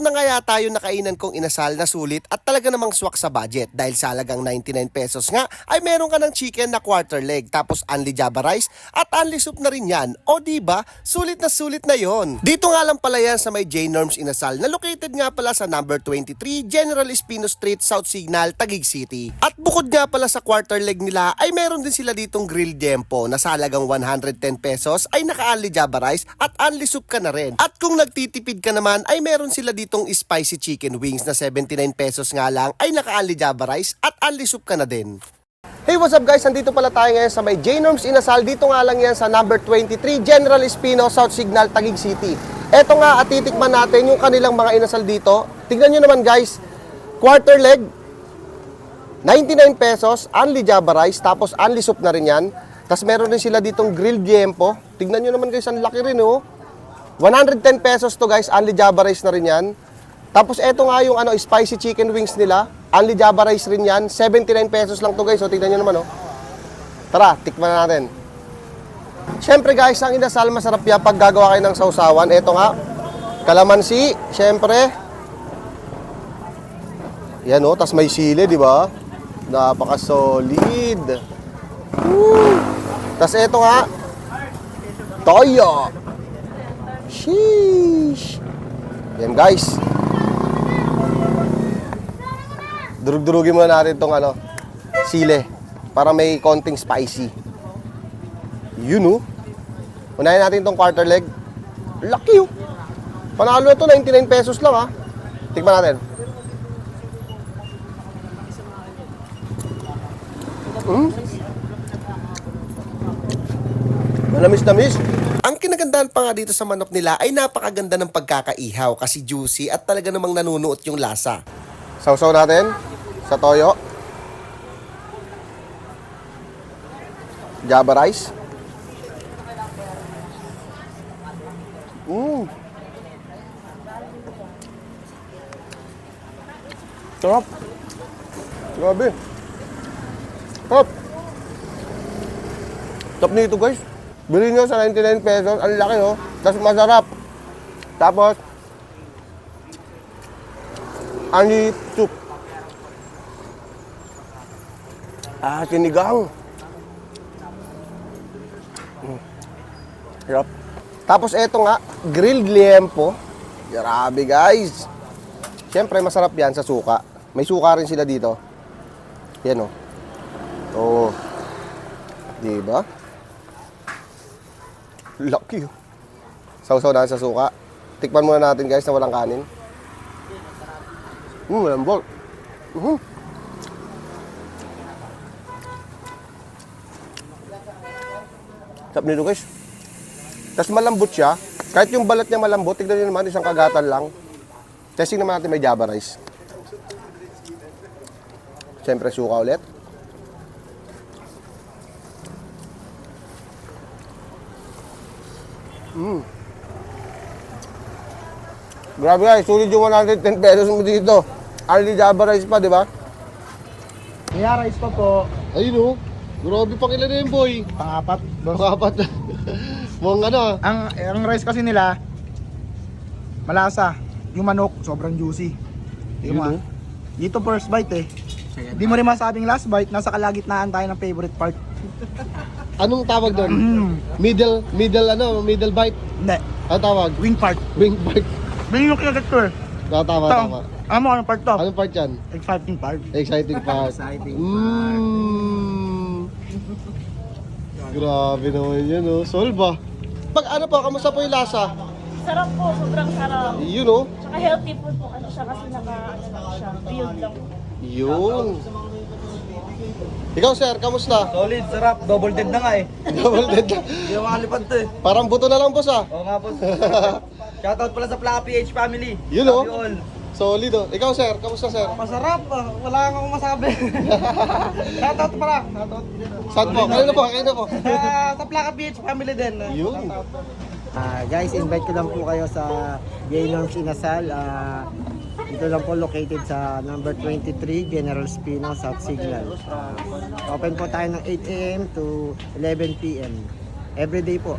Eto na nga yata yung nakainan kong inasal na sulit at talaga namang swak sa budget dahil sa halagang 99 pesos nga ay meron ka ng chicken na quarter leg tapos only java rice at only soup na rin yan. O ba? Sulit na sulit na yon. Dito nga lang pala yan sa may J Norms Inasal na located nga pala sa number 23 General Espino Street, South Signal, Taguig City. At bukod nga pala sa quarter leg nila ay meron din sila ditong grilled jempo na sa halagang 110 pesos ay naka-only java rice at only soup ka na rin. At kung nagtitipid ka naman ay meron sila ditong spicy chicken wings na 79 pesos nga lang ay naka-only java rice at only soup ka na din. Hey, what's up guys? Nandito pala tayo ngayon sa may J-Norms Inasal. Dito nga lang yan sa number 23 General Espino, South Signal, Taguig City. Eto nga at titikman natin yung kanilang mga inasal dito. Tignan nyo naman guys, quarter leg, 99 pesos, only java rice, tapos only soup na rin yan. Tapos meron din sila ditong grilled yempo. Tignan nyo naman guys, ang laki rin oh. 110 pesos to guys, only java rice na rin yan. Tapos eto nga yung ano, spicy chicken wings nila. Only java rice rin yan. 79 pesos lang to guys. O, tignan nyo naman oh. Tara, tikman na natin. Siyempre guys, ang inasal masarap yan pag gagawa kayo ng sausawan. Eto nga, kalamansi, siyempre. Yan oh, tas may sili, di ba? Napaka-solid. Woo! Tas eto nga, toyo. Sheesh. Yan guys. Durug-durugin muna natin tong ano, sile. Para may konting spicy. Yun oh. Unahin natin tong quarter leg. Laki oh. Panalo to, 99 pesos lang ah. Tikman natin. Mm. Manamis-namis. Ang kinagandahan pa nga dito sa manok nila ay napakaganda ng pagkakaihaw kasi juicy at talaga namang nanunuot yung lasa. Sausaw natin sa toyo. Java rice. Mmm. Sarap. Grabe. Sarap. Top nito guys. Bili nyo sa 99 pesos. Ang laki oh. Tapos masarap. Tapos, ani soup. Ah, sinigang. Mm. Tapos eto nga, grilled liempo. Grabe guys. Siyempre masarap yan sa suka. May suka rin sila dito. Yan oh. Oh. Di Lucky oh. Sausaw na sa suka. Tikman muna natin guys na walang kanin. Mmm, lambot. Mhm. Sarap nito guys. Tapos malambot siya. Kahit yung balat niya malambot, tignan nyo naman, isang kagatan lang. Testing naman natin may java rice. Siyempre suka ulit. Mm. Grabe guys, sulit yung 110 pesos mo dito. Only java rice pa, di ba? Kaya rice pa po, Ayun oh. Grabe pang ilan na yun, boy. pangapat. Na. Mukhang ano ah. Ang, ang rice kasi nila, malasa. Yung manok, sobrang juicy. Di mo ah. Dito first bite eh. Hindi mo rin masabing last bite, nasa kalagitnaan tayo ng favorite part. Anong tawag doon? Mm. Middle, middle ano, middle bite. Hindi, Ano tawag? wing part. Wing bite. Bili yung kinagat ko eh. Ah, tama, Ito, tama. ano mo, anong part to? Anong part yan? Exciting part. Exciting part. Exciting Mm. Grabe naman yun, oh. Solve ah. Pag ano pa, kamusta po yung lasa? Sarap po, sobrang sarap. Yun, oh. Tsaka healthy food po kasi siya kasi naka, ano lang siya, build lang. Yun. Ikaw, sir, kamusta? Solid, sarap. Double dead na nga eh. Double dead na. Hindi ako makalipad to eh. Parang buto na lang, boss, ah. Oo nga po. Shoutout pala sa Plaka PH family. Yun, Love oh. you all. Solid, oh. Ikaw, sir, kamusta, sir? Masarap ah. Wala akong masabi. Shoutout pala. Shoutout. Saan po? Kanina po, kanina po. Sa, sa Plaka PH family din. Yun. Ah, guys, invite ko lang po kayo sa Gaylords Inasal. Ah, ito lang po located sa number 23 General Spino, South Signal. Open po tayo ng 8 a.m. to 11 p.m. Every day po.